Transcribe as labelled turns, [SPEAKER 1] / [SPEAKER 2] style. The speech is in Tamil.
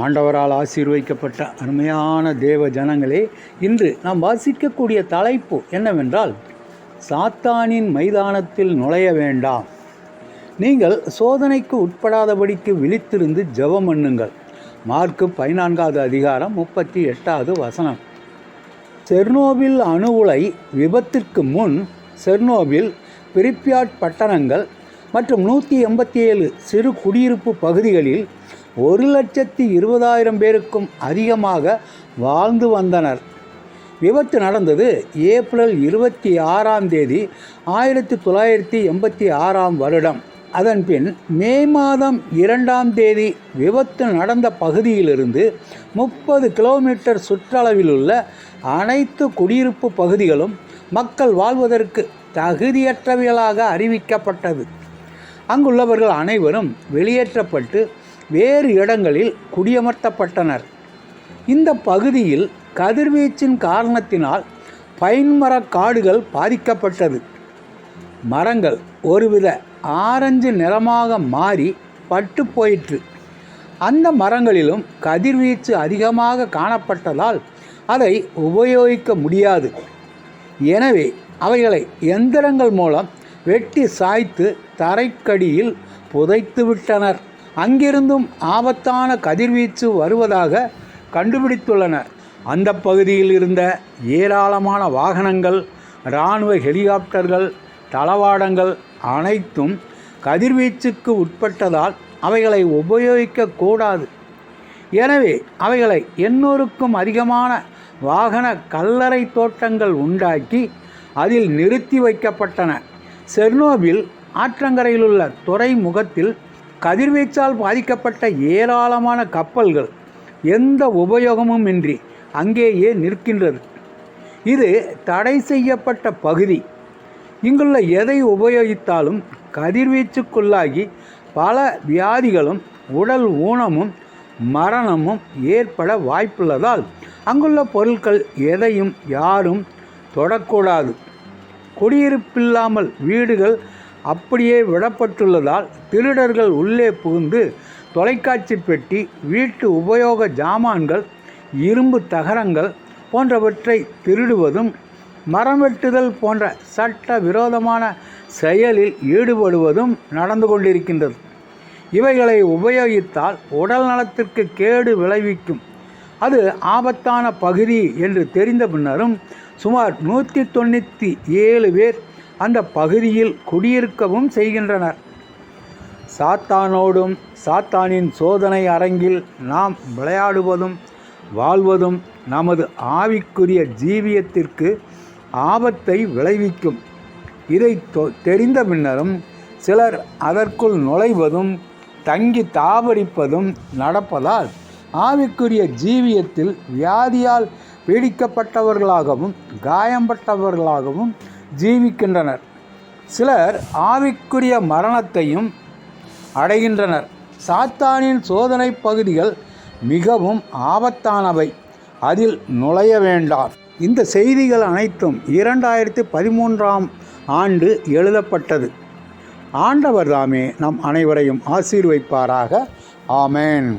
[SPEAKER 1] ஆண்டவரால் ஆசீர்வதிக்கப்பட்ட அருமையான தேவ ஜனங்களே இன்று நாம் வாசிக்கக்கூடிய தலைப்பு என்னவென்றால் சாத்தானின் மைதானத்தில் நுழைய வேண்டாம். நீங்கள் சோதனைக்கு உட்படாதபடிக்கு விழித்திருந்து ஜெபம் பண்ணுங்கள். மார்க்கு பதினான்காவது அதிகாரம் முப்பத்தி எட்டாவது வசனம். செர்னோபில் அணு உலை விபத்திற்கு முன் செர்னோபில் பிரிப்பியாட் பட்டணங்கள் மற்றும் நூற்றி எண்பத்தி ஏழு சிறு குடியிருப்பு பகுதிகளில் ஒரு லட்சத்தி இருபதாயிரம் பேருக்கும் அதிகமாக வாழ்ந்து வந்தனர். விபத்து நடந்தது ஏப்ரல் இருபத்தி ஆறாம் தேதி ஆயிரத்தி தொள்ளாயிரத்தி எண்பத்தி ஆறாம் வருடம். அதன்பின் மே மாதம் இரண்டாம் தேதி விபத்து நடந்த பகுதியிலிருந்து முப்பது கிலோமீட்டர் சுற்றளவிலுள்ள அனைத்து குடியிருப்பு பகுதிகளும் மக்கள் வாழ்வதற்கு தகுதியற்றவைகளாக அறிவிக்கப்பட்டது. அங்குள்ளவர்கள் அனைவரும் வெளியேற்றப்பட்டு வேறு இடங்களில் குடியமர்த்தப்பட்டனர். இந்த பகுதியில் கதிர்வீச்சின் காரணத்தினால் பைன்மர காடுகள் பாதிக்கப்பட்டது. மரங்கள் ஒருவித ஆரஞ்சு நிறமாக மாறி பட்டு போயிற்று. அந்த மரங்களிலும் கதிர்வீச்சு அதிகமாக காணப்பட்டதால் அதை உபயோகிக்க முடியாது. எனவே அவைகளை எந்திரங்கள் மூலம் வெட்டி சாய்த்து தரைக்கடியில் புதைத்து விட்டனர் அங்கிருந்தும் ஆபத்தான கதிர்வீச்சு வருவதாக கண்டுபிடித்துள்ளனர். அந்த பகுதியில் இருந்த ஏராளமான வாகனங்கள் இராணுவ ஹெலிகாப்டர்கள் தளவாடங்கள் அனைத்தும் கதிர்வீச்சுக்கு உட்பட்டதால் அவைகளை உபயோகிக்கக்கூடாது எனவே அவைகளை எண்ணூறுக்கும் அதிகமான வாகன கல்லறை தோட்டங்கள் உண்டாக்கி அதில் நிறுத்தி வைக்கப்பட்டன. செர்னோபில் ஆற்றங்கரையிலுள்ள துறைமுகத்தில் கதிர்வீச்சால் பாதிக்கப்பட்ட ஏராளமான கப்பல்கள் எந்த உபயோகமும் இன்றி அங்கேயே நிற்கின்றது. இது தடை செய்யப்பட்ட பகுதி. இங்குள்ள எதை உபயோகித்தாலும் கதிர்வீச்சுக்குள்ளாகி பல வியாதிகளும் உடல் ஊனமும் மரணமும் ஏற்பட வாய்ப்புள்ளதால் அங்குள்ள பொருட்கள் எதையும் யாரும் தொடக்கூடாது. குடியிருப்பில்லாமல் வீடுகள் அப்படியே விடப்பட்டுள்ளதால் திருடர்கள் உள்ளே புகுந்து தொலைக்காட்சி பெட்டி வீட்டு உபயோக ஜாமான்கள் இரும்பு தகரங்கள் போன்றவற்றை திருடுவதும் மரம் வெட்டுதல் போன்ற சட்ட விரோதமான செயலில் ஈடுபடுவதும் நடந்து கொண்டிருக்கின்றது. இவைகளை உபயோகித்தால் உடல் நலத்திற்கு கேடு விளைவிக்கும். அது ஆபத்தான பகுதி என்று தெரிந்த பின்னரும் சுமார் நூற்றி தொண்ணூற்றி ஏழு பேர் அந்த பகுதியில் குடியிருக்கவும் செய்கின்றனர். சாத்தானோடும் சாத்தானின் சோதனை அரங்கில் நாம் விளையாடுவதும் வாழ்வதும் நமது ஆவிக்குரிய ஜீவியத்திற்கு ஆபத்தை விளைவிக்கும். இதை தொ- தெரிந்த பின்னரும் சிலர் அதற்குள் நுழைவதும் தங்கி தாபரிப்பதும் நடப்பதால் ஆவிக்குரிய ஜீவியத்தில் வியாதியால் பீடிக்கப்பட்டவர்களாகவும் காயம்பட்டவர்களாகவும் ஜீவிக்கின்றனர். சிலர் ஆவிக்குரிய மரணத்தையும் அடைகின்றனர். சாத்தானின் சோதனை பகுதிகள் மிகவும் ஆபத்தானவை. அதில் நுழைய வேண்டாம். இந்த செய்திகள் அனைத்தும் இரண்டாயிரத்தி பதிமூன்றாம் ஆண்டு எழுதப்பட்டது. ஆண்டவர் தாமே நம் அனைவரையும் ஆசீர்வைப்பாராக. ஆமேன்.